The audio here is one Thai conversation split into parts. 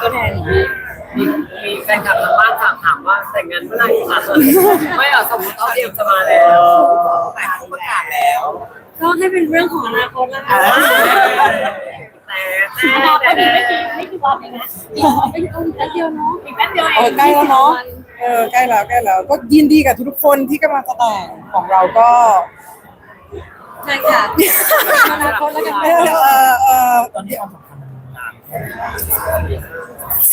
ตัวแทนมีมีมีแฟนคลับทางบ้านถามถามว่าแต่งงานเมื่อไหร่คะไม่เหรอสมมติเขาเตรียมจะมาแล้วแต่เขาประกาศแล้วก็ให้เป็นเรื่องของอนาคตแล้วกันแต่อนาคแต่ตอีแต่กไม่กี่ไม่กี่วันเองนะอีกไม่กี่วันอีกแป๊บเดียวเนาะอีกแป๊บเดียวเอเอองใกล้แล้วเนาะเออใกล้แล้วใกล้แล้วก็ยินดีกับทุกๆคนที่กำลังจะแต่งของเราก็ใช่ค่ะอนาคตแล้วกันเออเออเออตอนนี้ความ สัมพันธ์มันนานแค่ไหน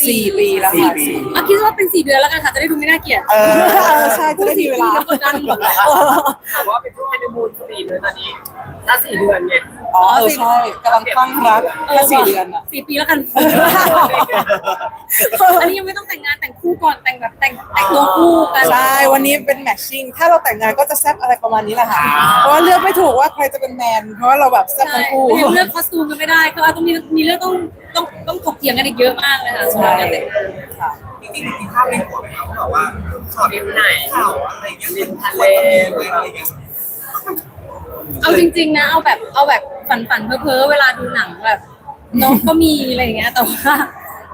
สี่ปีแล้วค่ะสี่ปี เอาคิดว่าเป็นสี่เดือนแล้วกันค่ะจะได้ดูไม่น่าเกลียดเออเออใช่จะได้มีเวลา กดดันเออถามว่าเป็นช่วงฮันนีมูนสี่เดือนตอนนี้ ถ้าสี่เดือนไงอ๋อเออใช่กำลังตั้งรักแค่สี่เดือนอะสี่ปีแล้วกัน อันนี้ยังไม่ต้องแต่งงานแต่งคู่ก่อนแต่งแบบแต่งแต่งตัวคู่กันใช่ วันนี้เป็นแมทชิ่ง ถ้าเราแต่งงานก็จะแซ่บอะไรประมาณนี้แหละค่ะ เพราะว่าเลือกไม่ถูกว่าใครจะเป็นแมน เพราะว่าเราแบบแซ่บใช่ทั้งคู่ ยังเลือกคอสตูมกันไม่ได้ก็ต้องมีมีเรื่องต้องต้อง ต้องถกเถียงกันอีกเยอะมากเลยค่ะสำหรับงานแต่งงานค่ะจริงๆจริงๆภาพในหัวไหมครับเขาบอกว่าช็อตริมไหนข่าวอะไรเงี้ยเป็นทะเลอะไรเงี้ยเอาจริง ๆ นะ เอาแบบเอาแบบฝันฝันๆเพ้อๆเวลาดูหนังแบบน้องก็มีอะไรอย่างเงี้ยแต่ว่า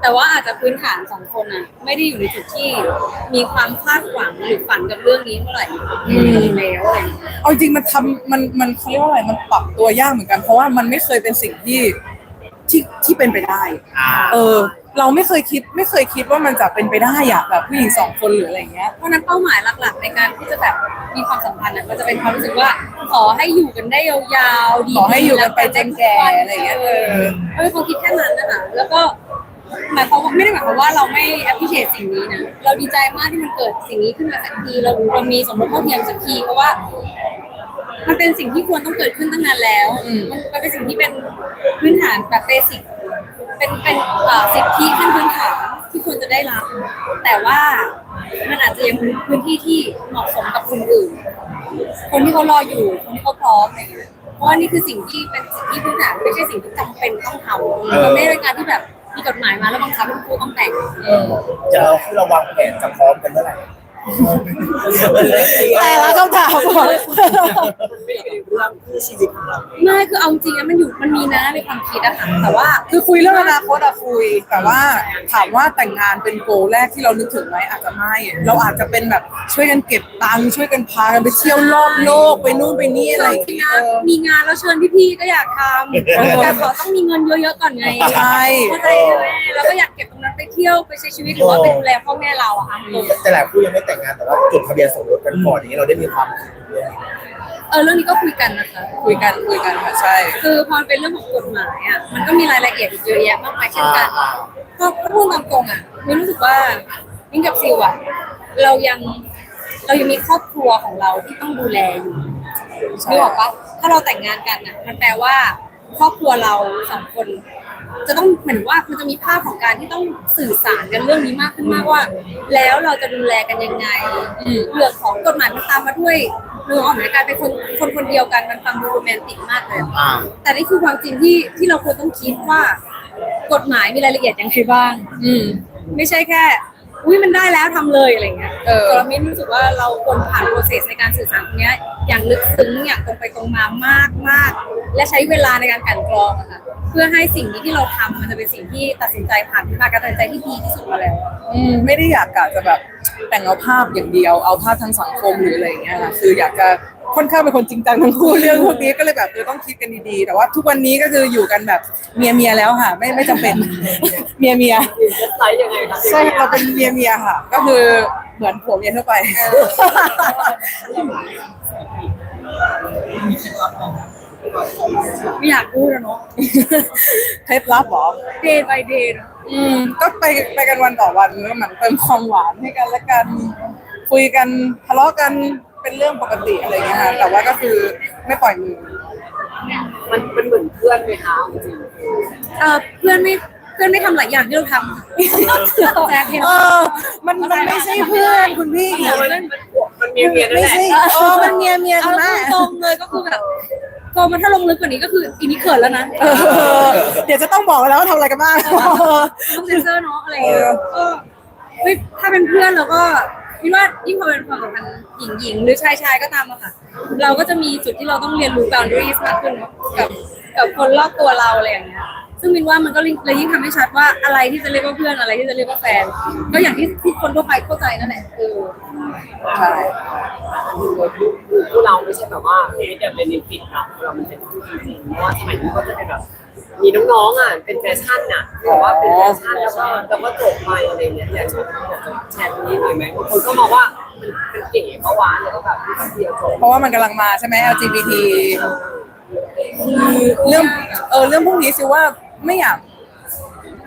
แต่ว่าอาจจะพื้นฐานสองคนอะ ไม่ได้อยู่ในจุดที่มีความคาดหวังหรือฝันกับเรื่องนี้เท่าไหร่อืมแล้วอะไรอย่างเงี้ยเอาจริงมันทำมันมันเขาเรียกว่าอะไรมันปรับตัวยากเหมือนกัน เพราะว่ามันไม่เคยเป็นสิ่งที่ ที่ที่เป็นไปได้ อ่าเออ เราไม่เคยคิดไม่เคยคิดว่ามันจะเป็นไปได้อะแบบผู้หญิงสองคนหรืออะไรอย่างเงี้ย เพราะฉะนั้นเป้าหมายหลักๆ ในการที่จะแบบมีความสัมพันธ์อะมันจะเป็นความรู้สึกว่าขอให้อยู่กันได้ยาวๆดีขอให้อยู่กันไปจนแก่อะไรอย่างเงี้ยเออ เออเขาคิดแค่นั้นนะคะแล้วก็หมายความว่าไม่ได้หมายความว่าเราไม่ appreciate สิ่งนี้นะเราดีใจมากที่มันเกิดสิ่งนี้ขึ้นมาสักทีเราเรามีสมรสเท่าเทียมสักทีเพราะว่า มันเป็นสิ่งที่ควรต้องเกิดขึ้นตั้งนานแล้วอืมมันมันเป็นสิ่งที่เป็นพื้นฐานแบบเบสิกเป็นเป็นเอ่อสิทธิขั้นพื้นฐานที่ควรจะได้รับ แต่ว่ามันอาจจะยังมีพื้นที่ที่เหมาะสมกับคนอื่น คนที่เขารออยู่ คนที่เขาพร้อมอะไรอย่างเงี้ยเพราะว่านี่คือสิ่งที่เป็นสิ่งที่พื้นฐานไม่ใช่สิ่งที่จำเป็นต้องทำมันไม่ได้เป็นการที่แบบมีกฎหมายมาแล้วบังคับให้คู่ต้องแต่ง จะเราคือเราวางแผนจะพร้อมกันเมื่อไหร่ แต่ละคำถามก่อนไม่ได้เรื่องที่ชีวิตของเราไม่คือเอาจริงๆอะมันอยู่มันมีนะในความคิดอะค่ะแต่ว่าคือคุยเรื่องอนาคตอะคุย แต่ว่าถามว่าแต่งงานเป็นโกลแรกที่เรานึกถึงไหมอาจจะไม่ เราอาจจะเป็นแบบช่วยกันเก็บตังค์ช่วยกันพากันไปเที่ยวรอบโลกไปนู่นไปนี่อะไรอย่างจริงเงี้ยนะเออมีงานแล้วเชิญพี่ๆก็อยากทำแต่ขอต้องมีเงินเยอะๆก่อนไงใช่เข้าใจไหมแล้วก็อยากเก็บตรงนั้นไป เที่ยวไปใช้ชีวิตหรือว่าไปดูแลพ่อแม่เราอะค่ะแต่หลายคู่ยังไม่แต่งงานแต่ว่าจดทะเบียนสมรสกันก่อนอย่างนี้เราได้มีความคิดเรื่องนี้เออเรื่องนี้ก็คุยกันนะคะคุยกันคุยกันค่ะใช่ คือพอมันเป็นเรื่องของกฎหมายอะมันก็มีรายละเอียดอีกเยอะแยะมากมายเช่นกันอ่าก็พูดตามตรงอะมิ้นรู้สึกว่ามิ้นกับซิวอะเรายังเรายังมีครอบครัวของเราที่ต้องดูแลอยู่ใช่นึกออกปะถ้าเราแต่งงานกันอะมันแปลว่าครอบครัวเราสองคน จะต้องเหมือนว่ามันจะมีภาพของการที่ต้องสื่อสารกันเรื่องนี้มากขึ้นมากว่า แล้วเราจะดูแลกันยังไงเรื่องของกฎหมายมันตามมาด้วยเรื่องออกหมายการเป็นคนคนคนเดียวกันมันฟังดูโรแมนติกมากเลยอ่าแต่นี่คือความจริงที่ที่เราควรต้องคิดว่า กฎหมายมีรายละเอียดยังไงบ้าง อืม ไม่ใช่แค่อุ้ยมันได้แล้วทำเลยอะไรเงี้ยเออตัวเราไม่รู้สึกว่าเราควรผ่านโปรเซสในการสื่อสารตรงเนี้ยอย่างลึกซึ้งอย่างตรงไปตรงมามากมากและใช้เวลาในการกลันกรองอะค่ะเพื่อให้สิ่งนี้ที่เราทำมันจะเป็นสิ่งที่ตัดสินใจผ่านมาการตัดสินใจที่ดีที่สุดมาแล้ว อืมไม่ได้อยากกะจะแบบแต่งเอาภาพอย่างเดียว เอาภาพทางสังคมหรืออะไรอย่างเงี้ยค่ะคืออยากจะค่อนข้างเป็นคนจริงจังทั้งคู่ เรื่องพวกนี้ก็เลยแบบเออต้องคิดกันดีๆ แต่ว่าทุกวันนี้ก็คืออยู่กันแบบเมียเมียๆแล้วค่ะ ไม่ไม่จำเป็น เมียเมียมีเว็บไซต์ยังไงคะๆใช่เราเป็นเมียเมียๆค่ะ ก็คือเหมือนผัวเมียทั่วไปไม่ อยากพูดแล้วเนาะ เคล็ดลับเหรอ day by day เนอะอืม ก็ไปไปกันวันต่อวันแล้วเหมือนเติมความหวานให้กันและกัน คุยกันทะเลาะกันเป็นเรื่องปกติอะไรอย่างเงี้ยค่ะแต่ว่าก็คือไม่ปล่อยมือ มันมันเหมือนเพื่อนไหมคะจริงเออเพื่อนไม่เพื่อนไม่ทำหลายอย่างที่เราทำค่ะแจ๊คเห็นเออ มันมันไม่ใช่เพื่อนคุณพี่ๆมันมันมันมีเมียนั่นไม่แหละ ใช่เออมันเมียเมียเอาคุณแม่ตรงๆ เลยก็คือแบบพอมันถ้าลงลึกกว่านี้ก็คืออีนี้เขินแล้วนะเออเดี๋ยวจะต้องบอกแล้วว่าทำอะไรกันบ้าง ต้องเซนเซอร์เนาะอะไรอย่างเงี้ยก็เฮ้ยถ้าเป็นเพื่อนเราก็คิดว่ายิ่งพอเป็นความสัมพันธ์หญิงหญิงๆหรือชายชายๆก็ตามอะค่ะ เราก็จะมีจุดที่เราต้องเรียนรู้ boundaries มากขึ้นเนอะกับกับคนรอบตัวเราอะไรอย่างเงี้ย ซึ่งมินว่ามันก็เลยยิ่งทำให้ชัดว่าอะไรที่จะเรียกว่าเพื่อนอะไรที่จะเรียกว่าแฟน ก็อย่างที่ที่คนทั่วไปเข้าใจนั่นแหละเออใช่คู่เราไม่ใช่แบบว่าเฮ้ยเดี๋ยวเป็นฟิตนะเรามันเป็นคู่จริงๆเพราะว่าสมัยนี้ก็จะเป็นแบบมีน้องๆอะเป็นแฟชั่นอะบอกว่าเป็นแฟชั่นแล้วก็แล้วก็จบไปอะไรเนี่ยอยากจะอยากจะแชร์ตรงนี้หน่อยไหมบางคนก็มองว่ามันเป็นเก๋เมื่อวานแล้วก็แบบเดียวจบเพราะว่ามันกำลังมาใช่ไหม LGBT คือเรื่องเออเรื่องพวกนี้ซิว่า ไม่อยาก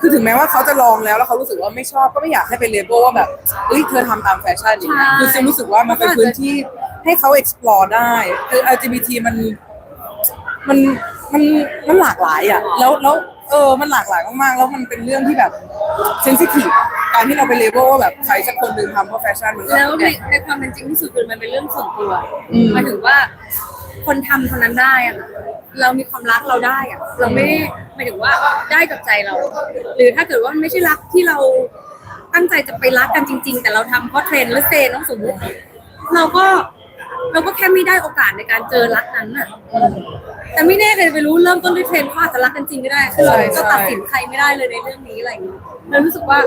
คือถึงแม้ว่าเขาจะลองแล้วแล้วเขารู้สึกว่าไม่ชอบก็ไม่อยากให้เป็นเลเบลว่าแบบเอ้ยเธอทำตามแฟชั่นอย่างเงี้ยคือซิรู้สึกว่ามันเป็นพื้นที่ให้เขา explore ได้คือ LGBT มันมันมันมันหลากหลายอะ แล้วแล้วเออมันหลากหลายมากๆ แล้วมันเป็นเรื่องที่แบบเซนซิทีฟการที่เราไปเลเบลว่าแบบใครสักคนหนึ่งทำเพราะแฟชั่นมันก็ แล้วในในความเป็นจริงที่สุดคือมันเป็นเรื่องส่วนตัวอืม หมายถึงว่า คนทำคนนั้นได้อะค่ะ เรามีความรักเราได้อะเราไม่ได้หมายถึงว่าได้กับใจเรา หรือถ้าเกิดว่ามันไม่ใช่รักที่เราตั้งใจจะไปรักกันจริง ๆ แต่เราทำเพราะเทรนด์และเซนต้องสมมติเราก็เราก็แค่ไม่ได้โอกาสในการเจอรักนั้นน่ะ แต่ไม่แน่เลยไปรู้เริ่มต้นด้วยเทรนด์เขาอาจจะรักกันจริงก็ได้คือเราก็ตัดสินใครไม่ได้เลยในเรื่องนี้อะไรอย่างเงี้ยเรารู้สึกว่า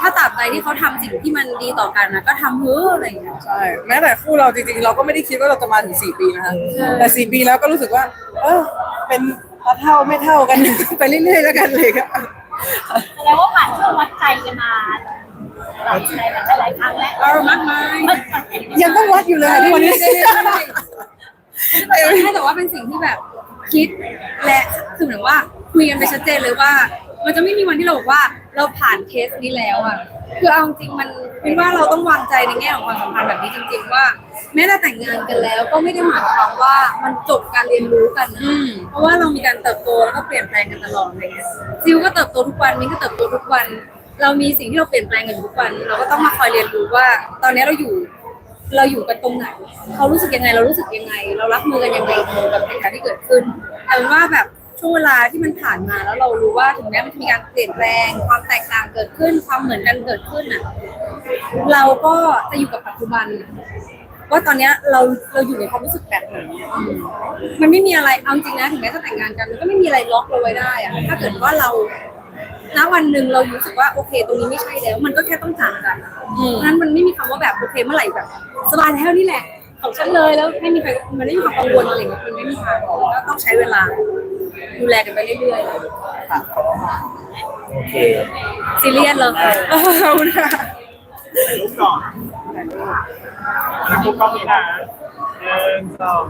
ถ้าตราบใดที่เขาทำสิ่งที่มันดีต่อกันนะก็ทำเถอะอะไรอย่างเงี้ย ใช่แม้แต่คู่เราจริงๆ เราก็ไม่ได้คิดว่าเราจะมาถึงสี่ปีนะคะแต่สี่ปีแล้วก็รู้สึกว่า เออเป็นเท่าไม่เท่ากัน ไปเรื่อยๆแล้วกันเลยครับแสดงว่าผ่านช่วงวัดใจกันมาหลายหลายหลายครั้งแล้วเออมากมายยังต้องวัดอยู่เลยทุกวันนี้ไม่แต่ว่าเป็นสิ่งที่แบบคิดและคือเหมือนว่าคุยกันไปชัดเจนเลยว่า มันจะไม่มีวันที่เราบอกว่าเราผ่านเคสนี้แล้วอะ คือเอาจริงๆมันเป็นว่าเราต้องวางใจในแง่ของความสัมพันธ์แบบนี้จริง ๆ ว่า แม้แต่แต่งงานกันแล้วก็ไม่ได้หมายความว่ามันจบการเรียนรู้กันนะอืมเพราะว่าเรามีการเติบโตแล้วก็เปลี่ยนแปลงกันตลอดอะไรเงี้ยซิลก็เติบโตทุกวันมิ้นก็เติบโตทุกวัน เรามีสิ่งที่เราเปลี่ยนแปลงกันอยู่ทุกวัน เราก็ต้องมาคอยเรียนรู้ว่า ตอนนี้เราอยู่เราอยู่กันตรงไหน เขารู้สึกยังไง เรารู้สึกยังไง เรารับมือกันยังไงกับเหตุการณ์ที่เกิดขึ้นแต่เป็นว่าแบบ ช่วงเวลาที่มันผ่านมาแล้วเรารู้ว่าถึงแม้มันจะมีการเปลี่ยนแปลง ความแตกต่างเกิดขึ้น ความเหมือนกันเกิดขึ้นอะเราก็จะอยู่กับปัจจุบัน ว่าตอนเนี้ยเราเราอยู่ในความรู้สึกแบบไหนมันไม่มีอะไรเอาจริงนะถึงแม้จะแต่งงานกันมันก็ไม่มีอะไรล็อกเราไว้ได้อะถ้าเกิดว่าเราณวันหนึ่งเรารู้สึกว่าโอเค ตรงนี้ไม่ใช่แล้ว มันก็แค่ต้องจากกันเพราะฉะนั้นมันไม่มีคำว่าแบบโอเคเมื่อไหร่แบบสบายแล้วนี่แหละของฉันเลยแล้วไม่มีใครมันไม่มีความกังวลอะไรอย่างเงี้ยมันไม่มีทางก็ต้องใช้เวลา ดูแลกันไปเรื่อยโอเคๆซีเรียสเลยขอบคุณค่ะรูปก่อนรูปกล้องนี้นะหนึ่งสอง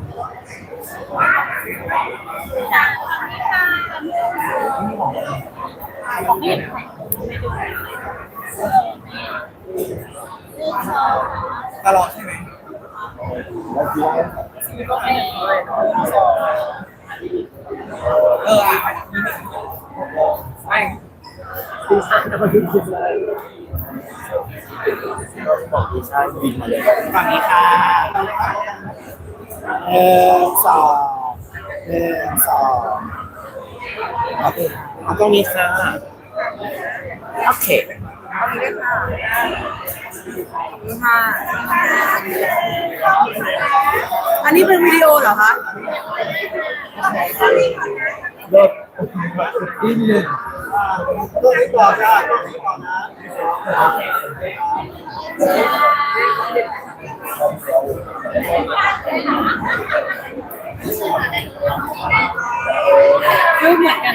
ตลอดใช่ไหม เอออะไม่ดูอ่านแล้วมันดูเลยบอกดิฉันบินมาเลยฝั่งนี้ค่ะหนึ่งสองหนึ่งสองโอเคเอาตรงนี้ค่ะโอเค ค่ะอันนี้เป็นวิดีโอเหรอคะรถอีกหนึ่งรถนี้ก่อนจ้ารถนี้ก่อนนะรูปเหมือนกัน